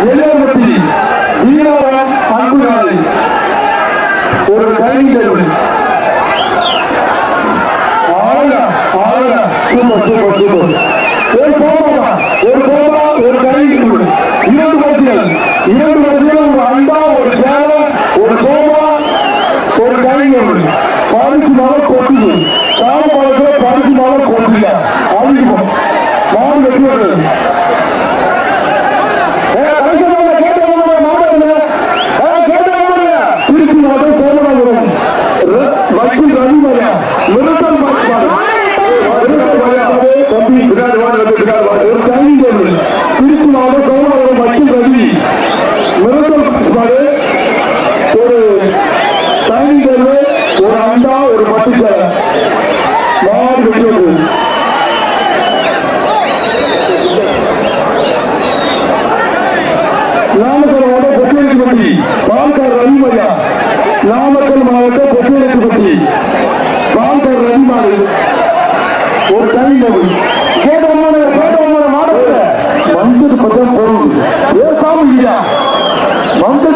எல்லையப்பட்டி வீரவரம் அன்பு நாளை ஒரு கைவிடல் ஆளா ஆளா சூப்பர் சூப்பர் சூப்பர். ஒரு கோபமா ஒரு கோபா ஒரு கைவிடல் இரண்டு பத்திகள் இரண்டு பத்திகள் ஒரு அண்டா ஒரு சேலம் ஒரு ஒரு கைவிடல் மேல கொட்டுது. திருச்சி மாவட்டம் சோமநாதபுரம் வக்கீல் ரவி ஒரு தனி ஒரு அண்டா ஒரு பட்டு மாடு வெட்டி நாமக்கல் மாவட்டம் பொட்டியெழுத்துப்பட்டி பால்கார் நாமக்கல் மாவட்டம் பொட்டியெழுத்துப்பட்டி பால்கார் ரவிமாறு ஒரு தனி நபர். ইন্ডিয়া